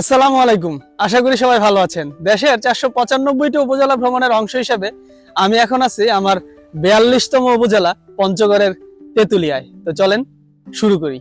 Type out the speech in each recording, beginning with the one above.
আসসালামু আলাইকুম। আশা করি সবাই ভালো আছেন। দেশের চারশো পঁচানব্বইটি উপজেলা ভ্রমণের অংশ হিসেবে আমি এখন আছি আমার বিয়াল্লিশতম উপজেলা পঞ্চগড়ের তেঁতুলিয়ায়। তো চলেন শুরু করি।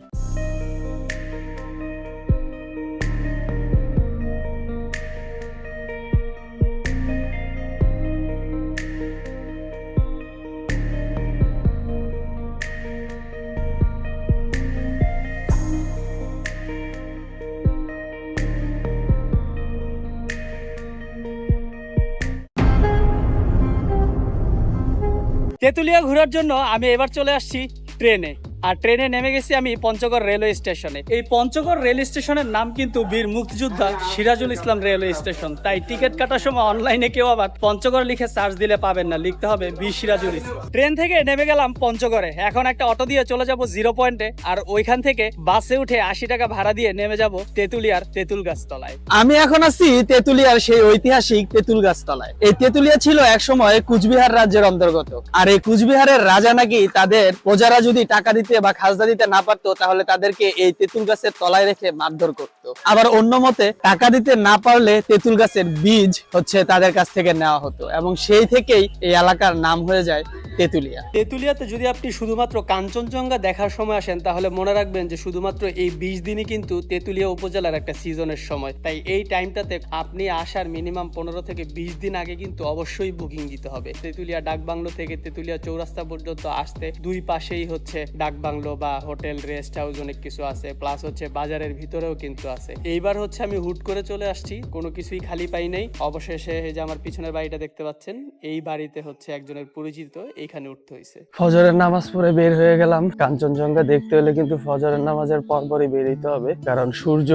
তেতুলিয়া ঘোরার জন্য আমি এবার চলে আসছি ট্রেনে। আর ট্রেনে নেমে গেছি আমি পঞ্চগড় রেলওয়ে স্টেশনে। এই পঞ্চগড় রেল স্টেশনের নাম কিন্তু বীর মুক্তিযোদ্ধা সিরাজুল ইসলাম রেলওয়ে স্টেশন। তাই টিকিট কাটার সময় অনলাইনে কেউ আবার পঞ্চগড় লিখে সার্চ দিলে পাবেন না, লিখতে হবে বীর সিরাজুল ইসলাম। ট্রেন থেকে নেমে গেলাম পঞ্চগড়ে। এখন একটা অটো দিয়ে চলে যাব জিরো পয়েন্টে আর ওইখান থেকে বাসে উঠে আশি টাকা ভাড়া দিয়ে নেমে যাব তেতুলিয়ার তেতুল গাছতলায় আমি এখন আছি তেতুলিয়ার সেই ঐতিহাসিক তেতুল গাছতলায় এই তেতুলিয়া ছিল একসময় কুচবিহার রাজ্যের অন্তর্গত। আর এই কুচবিহারের রাজা নাকি তাদের প্রজারা যদি টাকা দিতে বা খাজনা দিতে না পারতো, তাহলে তাদেরকে এই তেঁতুল গাছের তলায় রেখে মারধর করত। আবার অন্য মতে, টাকা দিতে না পারলে তেঁতুল গাছের বীজ হচ্ছে তাদের কাছ থেকে নেওয়া হতো এবং সেই থেকেই এই এলাকার নাম হয়ে যায় তেতুলিয়া। তেতুলিয়াতে যদি আপনি শুধুমাত্র কাঞ্চনজঙ্ঘা দেখার সময় আসেন, তাহলে মনে রাখবেন যে শুধুমাত্র এই বিশ দিনই কিন্তু তেতুলিয়া উপজেলার একটা সিজনের সময়। তাই এই টাইমটাতে আপনি আসার মিনিমাম পনেরো থেকে বিশ দিন আগে কিন্তু অবশ্যই বুকিং দিতে হবে। তেতুলিয়া ডাকবাংলো থেকে তেতুলিয়া চৌরাস্তা পর্যন্ত আসতে দুই পাশেই হচ্ছে ডাকবাংলো বা হোটেল, রেস্ট হাউস অনেক কিছু আছে প্লাস হচ্ছে বাজারের ভিতরেও কিন্তু আছে। এইবার হচ্ছে আমি হুট করে চলে আসছি, কোনো কিছুই খালি পাই নাই। অবশেষে এই যে আমার পিছনের বাড়িটা দেখতে পাচ্ছেন, এই বাড়িতে হচ্ছে একজনের পরিচিত এইখানে উঠতে হয়েছে ফজরের নামাজ পড়ে বের হয়ে গেলাম। কাঞ্চনজঙ্ঘা দেখতে হলে কিন্তু ফজরের নামাজের পর পরই বেরিয়ে হবে। কারণ সূর্য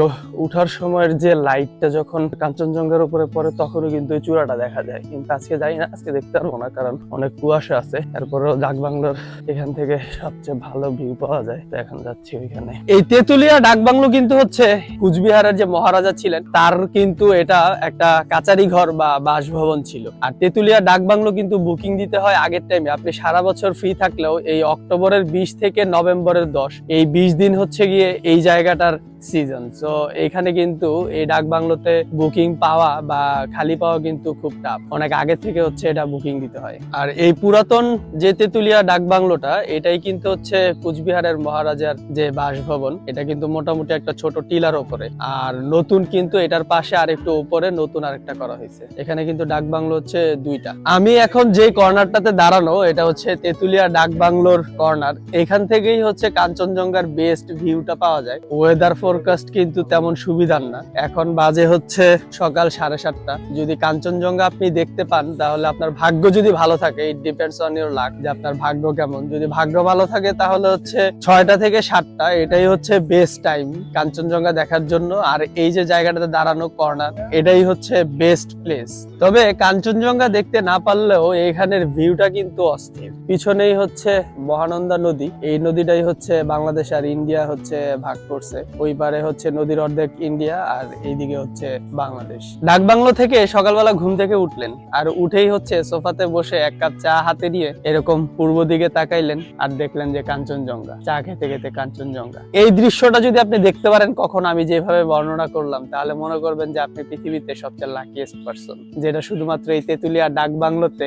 উঠার সময়ের যে লাইটটা যখন কাঞ্চনজঙ্ঘার উপরে পড়ে, তখনও কিন্তু চূড়াটা দেখা যায়। কিন্তু আজকে যাই না, আজকে দেখতে পারব না, কারণ অনেক কুয়াশা আছে। তারপরেও ডাকবাংলোর এখান থেকে সবচেয়ে ভালো ভিউ পাওয়া যায় তো এখন যাচ্ছি ওইখানে। এই তেতুলিয়া ডাকবাংলো কিন্তু হচ্ছে কুচবিহারের যে মহারাজা ছিলেন তার কিন্তু এটা একটা কাচারি ঘর বা বাসভবন ছিল। আর তেতুলিয়া ডাকবাংলো কিন্তু বুকিং দিতে হয় আগের টাইমে আপনি সারা বছর ফ্রি থাকলেও এই অক্টোবরের বিশ থেকে নভেম্বরের দশ এই বিশ দিন হচ্ছে গিয়ে এই জায়গাটার সিজন সো এখানে কিন্তু এই ডাক বাংলোতে বুকিং পাওয়া বা খালি পাওয়া কিন্তু খুব টাফ অনেক আগে থেকে হচ্ছে এটা বুকিং দিতে হয়। আর এই পুরাতন যে তেতুলিয়া ডাক বাংলোটা এটাই কিন্তু হচ্ছে কুচবিহারের মহারাজার যে বাসভবন, এটা কিন্তু মোটামুটি একটা ছোট টিলার ওপরে। আর নতুন কিন্তু এটার পাশে আর একটু উপরে নতুন আরেকটা করা হয়েছে। এখানে কিন্তু ডাক বাংলো হচ্ছে দুইটা। আমি এখন যে কর্নারটাতে দাঁড়ানো, এটা হচ্ছে তেতুলিয়া ডাক বাংলোর কর্নার। এখান থেকেই হচ্ছে কাঞ্চনজঙ্ঘার বেস্ট ভিউটা পাওয়া যায়। ওয়েদার ফোরকাস্ট কিন্তু তেমন সুবিধার না। এখন বাজে হচ্ছে সকাল সাড়ে সাতটা। যদি কাঞ্চনজঙ্ঘা আপনি দেখতে পান, তাহলে আপনার ভাগ্য যদি ভালো থাকে it depends on your luck যে আপনার ভাগ্য কেমন। যদি ভাগ্য ভালো থাকে, তাহলে হচ্ছে ছয়টা থেকে সাতটা, এটাই হচ্ছে বেস্ট টাইম কাঞ্চনজঙ্ঘা দেখার জন্য। আর এই যে জায়গাটাতে দাঁড়ানো কর্নার এটাই হচ্ছে বেস্ট প্লেস তবে কাঞ্চনজঙ্ঘা দেখতে না পারলেও এখানের ভিউটা কিন্তু অস্থির। পিছনেই হচ্ছে মহানন্দা নদী। এই নদীটাই হচ্ছে বাংলাদেশ আর ইন্ডিয়া হচ্ছে ভাগ করছে। ওই পারে হচ্ছে নদীর অর্ধেক ইন্ডিয়া আর এইদিকে হচ্ছে বাংলাদেশ। ডাকবাংলো থেকে সকালবেলা ঘুম থেকে উঠলেন আর উঠেই হচ্ছে সোফাতে বসে এক কাপ চা হাতে নিয়ে এরকম পূর্ব দিকে তাকাইলেন আর দেখলেন যে কাঞ্চনজঙ্ঘা, চা খেতে খেতে কাঞ্চনজঙ্ঘা। এই দৃশ্যটা যদি আপনি দেখতে পারেন কখন আমি যেভাবে বর্ণনা করলাম, তাহলে মনে করবেন যে আপনি পৃথিবীতে সবচেয়ে লাকিয়েস্ট পারসন যেটা শুধুমাত্র এই তেতুলিয়া ডাক বাংলোতে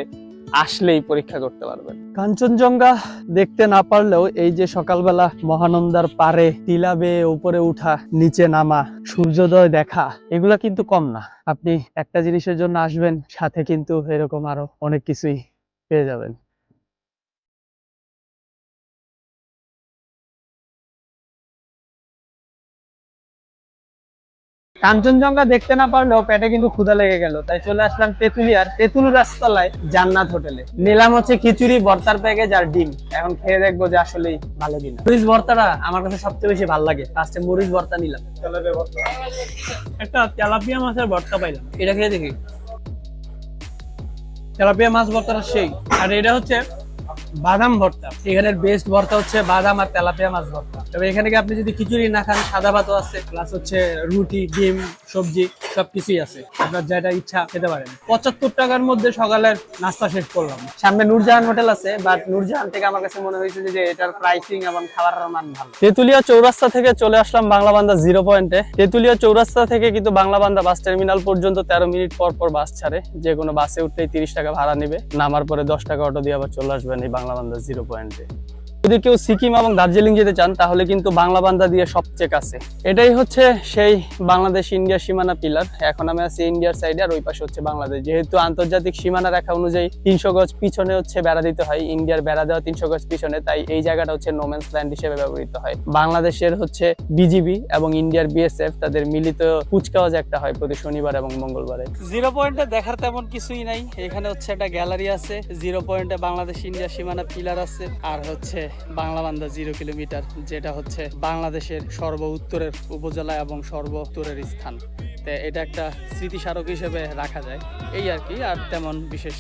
আসলেই পরীক্ষা করতে পারবেন। কাঞ্চনজঙ্ঘা দেখতে না পারলেও এই যে সকালবেলা মহানন্দার পারে টিলা বেয়ে উপরে উঠা, নিচে নামা, সূর্যোদয় দেখা, এগুলা কিন্তু কম না। আপনি একটা জিনিসের জন্য আসবেন, সাথে কিন্তু এরকম আরও অনেক কিছুই পেয়ে যাবেন। কাঞ্চনজঙ্ঘা দেখতে না পারলেও পেটে কিন্তু ক্ষুধা লেগে গেল। তাই চলে আসলাম তেতুলিয়ার তেতুল গাছতলায় জান্নাত হোটেলে। নিলাম হচ্ছে খিচুড়ি ভর্তার প্যাকেজ আর ডিম। এখন খেয়ে দেখব যে আসলে ভালো কিনা। মরিচ ভর্তাটা আমার কাছে সবচেয়ে বেশি ভালো লাগে। ফার্স্টে মরিচ ভর্তা নিলাম। একটা তেলাপিয়া মাছের ভর্তা পাইলাম। এটা খেয়ে দেখি। তেলাপিয়া মাছ ভর্তাটা সেই। আর এটা হচ্ছে বাদাম ভর্তা। এখানের বেস্ট ভর্তা হচ্ছে বাদাম আর তেলাপিয়া মাছ ভর্তা। তবে এখানে কি আপনি যদি খিচুড়ি না খান, সাদা ভাতও আছে প্লাস হচ্ছে রুটি, ডিম, সবজি, সবকিছুই আছে। আপনার যেটা ইচ্ছা খেতে পারেন। পঁচাত্তর টাকার মধ্যে সকালের নাস্তা শেষ করলাম। সামনে নূরজাহান হোটেল আছে বাট নূরজাহান থেকে আমার কাছে মনে হয়েছে যে এটার প্রাইসিং এবং খাবারের মান ভালো। তেতুলিয়া চৌরাস্তা থেকে চলে আসলাম বাংলা বান্দা জিরো পয়েন্টে তেতুলিয়া চৌরাস্তা থেকে কিন্তু বাংলা বান্দা বাস টার্মিনাল পর্যন্ত তেরো মিনিট পর পর বাস ছাড়ে। যে কোনো বাসে উঠতেই তিরিশ টাকা ভাড়া নেবে। নামার পরে দশ টাকা অটো দিয়ে আবার চলে আসবেন এই বাংলা বান্দা জিরো পয়েন্টে যদি কেউ সিকিম এবং দার্জিলিং যেতে চান, তাহলে কিন্তু বাংলা বান্দা দিয়ে সবচেয়ে কাছে। এটাই হচ্ছে সেই বাংলাদেশ ইন্ডিয়া সীমানা পিলার। এখন আমি আছি ইন্ডিয়ার সাইডে আর ওই পাশে হচ্ছে বাংলাদেশ। যেহেতু আন্তর্জাতিক সীমানা রেখা অনুযায়ী তিনশো গজ পিছনে হচ্ছে বেড়া দিতে হয়, ইন্ডিয়ার বেড়া দেওয়া তিনশো গজ পিছনে, তাই এই জায়গাটা হচ্ছে নোম্যান্স ল্যান্ড হিসেবে ব্যবহৃত হয়। বাংলাদেশের হচ্ছে বিজিবি এবং ইন্ডিয়ার বিএসএফ তাদের মিলিত কুচকাওয়াজ একটা হয় প্রতি শনিবার এবং মঙ্গলবারে। জিরো পয়েন্টে দেখার তেমন কিছুই নাই। এখানে হচ্ছে একটা গ্যালারি আছে, জিরো পয়েন্টে বাংলাদেশ ইন্ডিয়া সীমানা পিলার আছে, আর হচ্ছে বাংলা বান্দা জিরো কিলোমিটার, যেটা হচ্ছে বাংলাদেশের সর্ব উত্তরের উপজেলা এবং সর্ব উত্তরের স্থান। তো এটা একটা স্মৃতিস্মারক হিসেবে রাখা যায়। এই আর কি, আর তেমন বিশেষ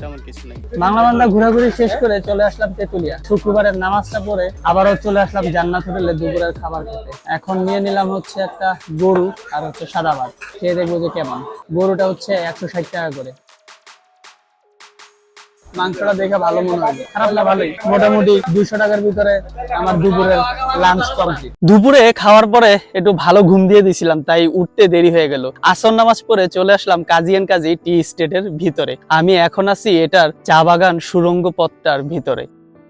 তেমন কিছু নেই। বাংলা বান্দা ঘোরাঘুরি শেষ করে চলে আসলাম তেতুলিয়া। শুক্রবারের নামাজটা পরে আবারও চলে আসলাম জান্নাত হোটেলে দুপুরের খাবার খেতে। এখন নিয়ে নিলাম হচ্ছে একটা গরু, আর হচ্ছে সাদা ভাত। খেয়ে দেখব যে কেমন। গরুটা হচ্ছে একশো ষাট টাকা করে। মাংসটা দেখে ভালো মনে হয় খারাপ না, ভালোই। মোটামুটি দুইশো টাকার ভিতরে আমার দুপুরের লাঞ্চ কমপ্লিট দুপুরে খাওয়ার পরে একটু ভালো ঘুম দিয়ে দিছিলাম তাই উঠতে দেরি হয়ে গেল। আসর নামাজ পরে চলে আসলাম কাজিয়ান কাজী টি স্টেটের ভিতরে। আমি এখন আছি এটার চা বাগান সুরঙ্গ পথটার ভিতরে।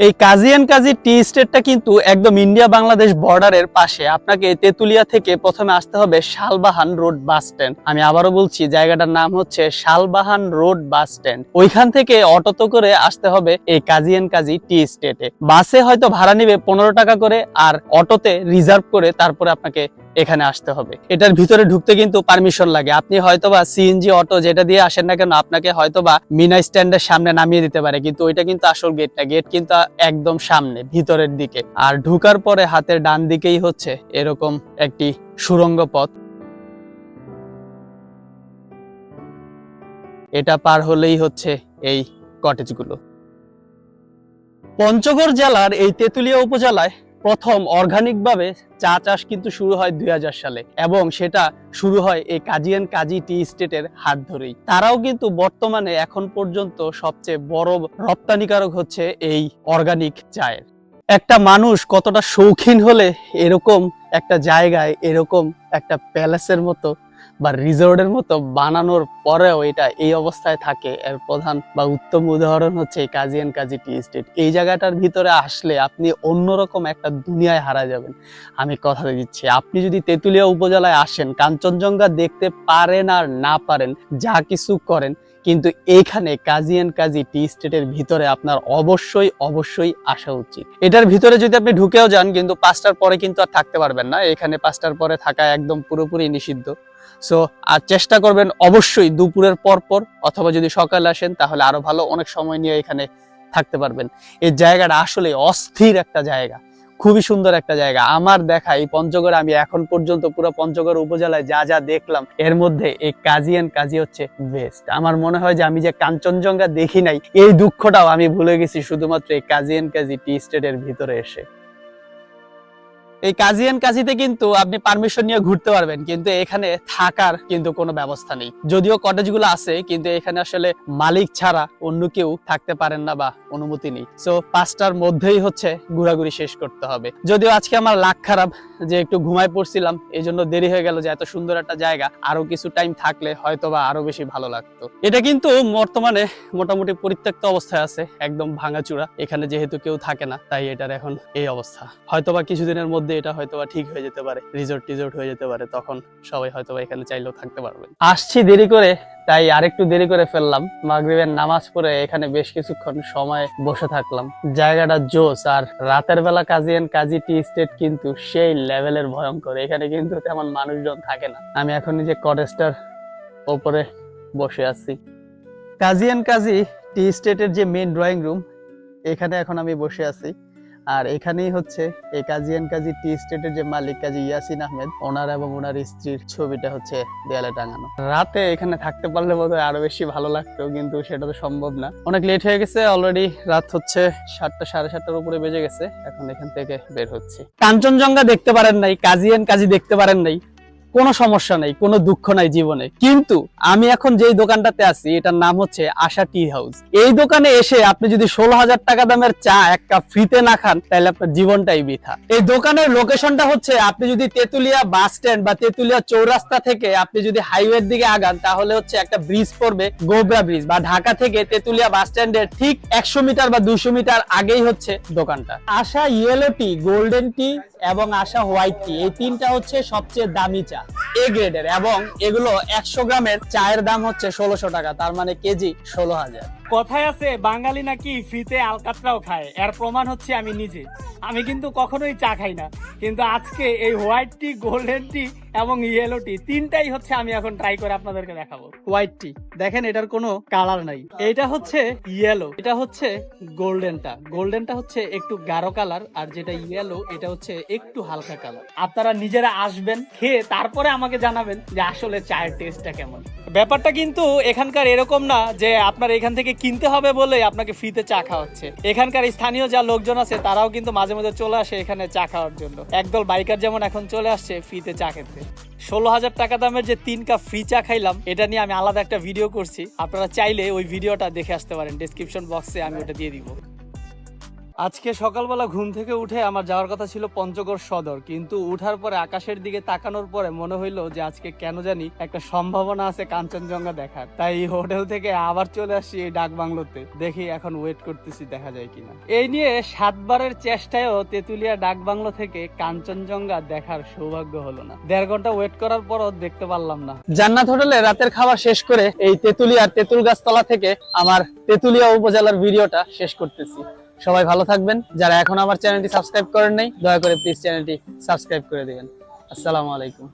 এই কাজিয়ান কাজী টি স্টেটটা কিন্তু একদম ইন্ডিয়া বাংলাদেশ বর্ডারের পাশে। আপনাকে তেতুলিয়া থেকে প্রথমে আসতে হবে শালবাহান রোড বাস স্ট্যান্ড। আমি আবারও বলছি, জায়গাটার নাম হচ্ছে শালবাহান রোড বাস স্ট্যান্ড। ওইখান থেকে অটোতে করে আসতে হবে এই কাজিয়ান কাজী টি স্টেটে। বাসে হয়তো ভাড়া নিবে পনেরো টাকা করে আর অটোতে রিজার্ভ করে তারপরে আপনাকে এখানে আসতে হবে। এটার ভিতরে ঢুকতে কিন্তু পারমিশন লাগে। আপনি হয়তোবা সিএনজি অটো যেটা দিয়ে আসেন না কেন, আপনাকে হয়তোবা মিনা স্ট্যান্ডের সামনে নামিয়ে দিতে পারে। কিন্তু ওইটা কিন্তু আসল গেট না। গেট কিন্তু একদম সামনে, ভিতরের দিকে। আর ঢুকার পরে হাতের ডান দিকেই হচ্ছে এরকম একটি সুরঙ্গ পথ। এটা পার হলেই হচ্ছে এই কটেজগুলো পঞ্চগড় জেলার এই তেতুলিয়া উপজেলায় প্রথম অর্গানিকভাবে চা চাষ কিন্তু শুরু হয় দুই হাজার সালে এবং সেটা শুরু হয় এই কাজিয়ান কাজী টি স্টেটের হাত ধরেই। তারাও কিন্তু বর্তমানে এখন পর্যন্ত সবচেয়ে বড় রপ্তানিকারক হচ্ছে এই অর্গানিক চায়ের। একটা মানুষ কতটা শৌখিন হলে এরকম একটা জায়গায়, এরকম একটা প্যালেসের মতো বা রিসোর্টের মতো বানানোর পরেও এটা এই অবস্থায় থাকে। এর প্রধান বা উত্তম উদাহরণ হচ্ছে এই কাজী টি স্টেট এই জায়গাটার ভিতরে আসলে আপনি অন্যরকম একটা দুনিয়ায় হারা যাবেন। আমি কথা দিচ্ছি, আপনি যদি তেঁতুলিয়া উপজেলায় আসেন, কাঞ্চনজঙ্ঘা দেখতে পারেন আর না পারেন, যা কিছু করেন, কিন্তু এইখানে কাজী এন্ড কাজী টি স্টেটের ভিতরে আপনার অবশ্যই অবশ্যই আসা উচিত। এটার ভিতরে যদি আপনি ঢুকেও যান, কিন্তু পাঁচটার পরে কিন্তু আর থাকতে পারবেন না। এখানে পাঁচটার পরে থাকা একদম পুরোপুরি নিষিদ্ধ। সো আর চেষ্টা করবেন অবশ্যই দুপুরের পর পর, অথবা যদি সকালে আসেন, তাহলে আরও ভালো অনেক সময় নিয়ে এখানে থাকতে পারবেন। এই জায়গাটা আসলে অস্থির একটা জায়গা, খুবই সুন্দর একটা জায়গা। আমার দেখা এই পঞ্চগড়ে আমি এখন পর্যন্ত পুরো পঞ্চগড় উপজেলায় যা যা দেখলাম, এর মধ্যে এই কাজী এন্ড কাজী হচ্ছে বেস্ট আমার মনে হয় যে আমি যে কাঞ্চনজঙ্ঘা দেখি নাই, এই দুঃখটাও আমি ভুলে গেছি শুধুমাত্র এই কাজী এন্ড কাজী টি স্টেটের ভিতরে এসে। এই কাজিয়ান কাজিতে কিন্তু আপনি পারমিশন নিয়ে ঘুরতে পারবেন, কিন্তু এখানে থাকার কিন্তু কোনো ব্যবস্থা নেই। যদিও কটেজগুলো আছে, কিন্তু এখানে আসলে মালিক ছাড়া অন্য কেউ থাকতে পারেন না বা অনুমতি নেই। সো পাঁচটার মধ্যেই হচ্ছে ঘোরাঘুরি শেষ করতে হবে। যদিও আজকে আমার লাখ খারাপ যে একটু ঘুমায় পড়ছিলাম এই জন্য দেরি হয়ে গেল যে এত সুন্দর একটা জায়গা, আরও কিছু টাইম থাকলে হয়তো বা আরও বেশি ভালো লাগতো। এটা কিন্তু বর্তমানে মোটামুটি পরিত্যক্ত অবস্থায় আছে, একদম ভাঙাচুরা। এখানে যেহেতু কেউ থাকে না, তাই এটার এখন এই অবস্থা। হয়তোবা কিছুদিনের মধ্যে এটা হয়তোবা ঠিক হয়ে যেতে পারে রিসোর্ট টিজোর্ট হয়ে যেতে পারে, তখন সবাই হয়তোবা এখানে চাইলেও থাকতে পারবে। আসছি দেরি করে, তাই আরেকটু দেরি করে ফেললাম। মাগরিবের নামাজ পড়ে এখানে বেশ কিছুক্ষণ সময় বসে থাকলাম। জায়গাটা জোস, আর রাতের বেলা কাজিয়ান কাজী টি স্টেট কিন্তু সেই লেভেলের ভয়ঙ্কর। এখানে কিন্তু তেমন মানুষজন থাকে না। আমি এখন নিজে কটেজটার ওপরে বসে আছি। কাজিয়ান কাজী টি স্টেটের যে মেন ড্রয়িং রুম এখানে এখন আমি বসে আছি। আর এখানেই হচ্ছে এই কাজী এন্ড কাজী, টি স্টেটের যে মালিক কাজী ইয়াসিন আহমেদ, ওনার এবং ওনার স্ত্রীর ছবিটা হচ্ছে দেয়ালে টাঙানো। রাতে এখানে থাকতে পারলে বোধহয় আরও বেশি ভালো লাগতো, কিন্তু সেটা তো সম্ভব না। অনেক লেট হয়ে গেছে অলরেডি রাত হচ্ছে সাতটা, সাড়ে সাতটার উপরে বেজে গেছে, এখন এখান থেকে বের হচ্ছে। কাঞ্চনজঙ্ঘা দেখতে পারেন নাই কাজিয়ান কাজী দেখতে পারেন নাই। কোনো সমস্যা নাই, কোনো দুঃখ নাই জীবনে। কিন্তু আমি এখন যেই দোকানটাতে আছি, এটার নাম হচ্ছে আশা টি হাউস। এই দোকানে এসে আপনি যদি ষোলো হাজার টাকা দামের চা এক কাপ ফ্রিতে না খান, তাহলে আপনার জীবনটাই বৃথা। এই দোকানের লোকেশনটা হচ্ছে, আপনি যদি তেতুলিয়া বাস স্ট্যান্ড বা তেতুলিয়া চৌরাস্তা থেকে আপনি যদি হাইওয়ের দিকে আগান, তাহলে হচ্ছে একটা ব্রিজ পড়বে গোবরা ব্রিজ বা ঢাকা থেকে তেতুলিয়া বাস স্ট্যান্ডের ঠিক একশো মিটার বা দুশো মিটার আগেই হচ্ছে দোকানটা। আশা ইয়েলো টি, গোল্ডেন টি এবং আশা হোয়াইট টি, এই তিনটা হচ্ছে সবচেয়ে দামি চা। এ গ্রেডের এবং এগুলো একশো গ্রামের চায়ের দাম হচ্ছে ষোলোশো টাকা, তার মানে কেজি ষোলো হাজার। কথায় আছে, বাঙালি নাকি ফ্রিতে আলকাতরাও খায়। এর প্রমাণ হচ্ছে আমি নিজে। আমি কিন্তু কখনোই চা খাই না। কিন্তু আজকে এই হোয়াইট টি, গোল্ডেন টি এবং ইয়েলো টি, তিনটাই হচ্ছে আমি এখন ট্রাই করে আপনাদেরকে দেখাবো। White T. দেখেন, এটার কোনো কালার নাই। এটা হচ্ছে ইয়েলো এটা হচ্ছে গোল্ডেনটা গোল্ডেনটা হচ্ছে একটু গাঢ় কালার আর যেটা ইয়েলো এটা হচ্ছে একটু হালকা কালার আপনারা নিজেরা আসবেন, খেয়ে তারপরে আমাকে জানাবেন যে আসলে চায়ের টেস্টটা কেমন। ব্যাপারটা কিন্তু এখানকার এরকম না যে আপনার এখান থেকে কিনতে হবে বলে আপনাকে ফ্রিতে চা খাওয়াচ্ছে। এখানকার স্থানীয় যা লোকজন আছে, তারাও কিন্তু মাঝে মাঝে চলে আসে এখানে চা খাওয়ার জন্য। একদল বাইকার যেমন এখন চলে আসছে ফ্রিতে চা খেতে। ষোলো হাজার টাকা দামের যে তিন কাপ ফ্রি চা খাইলাম, এটা নিয়ে আমি আলাদা একটা ভিডিও করছি। আপনারা চাইলে ওই ভিডিওটা দেখে আসতে পারেন। ডিসক্রিপশন বক্সে আমি ওটা দিয়ে দিব। আজকে সকালবেলা ঘুম থেকে উঠে আমার যাওয়ার কথা ছিল পঞ্চগড় সদর, কিন্তু উঠার পরে আকাশের দিকে তাকানোর পরে মনে হইল যে আজকে কেন জানি একটা সম্ভাবনা আছে কাঞ্চনজঙ্ঘা দেখার। তাই হোটেল থেকে আবার চলে আসছি এই ডাক বাংলোতে, দেখি এখন ওয়েট করতেছি দেখা যায় কিনা। এই নিয়ে সাতবারের চেষ্টায়ও তেতুলিয়া ডাক বাংলো থেকে কাঞ্চনজঙ্ঘা দেখার সৌভাগ্য হলো না। দেড় ঘণ্টা ওয়েট করার পরও দেখতে পারলাম না। জান্নাত হোটেলে রাতের খাওয়া শেষ করে এই তেতুলিয়ার তেঁতুল গাছতলা থেকে আমার তেতুলিয়া উপজেলার ভিডিওটা শেষ করতেছি। সবাই ভালো থাকবেন। যারা এখন আমার চ্যানেলটি সাবস্ক্রাইব করেন নাই, দয়া করে প্লিজ চ্যানেলটি সাবস্ক্রাইব করে দেবেন। আসসালামু আলাইকুম।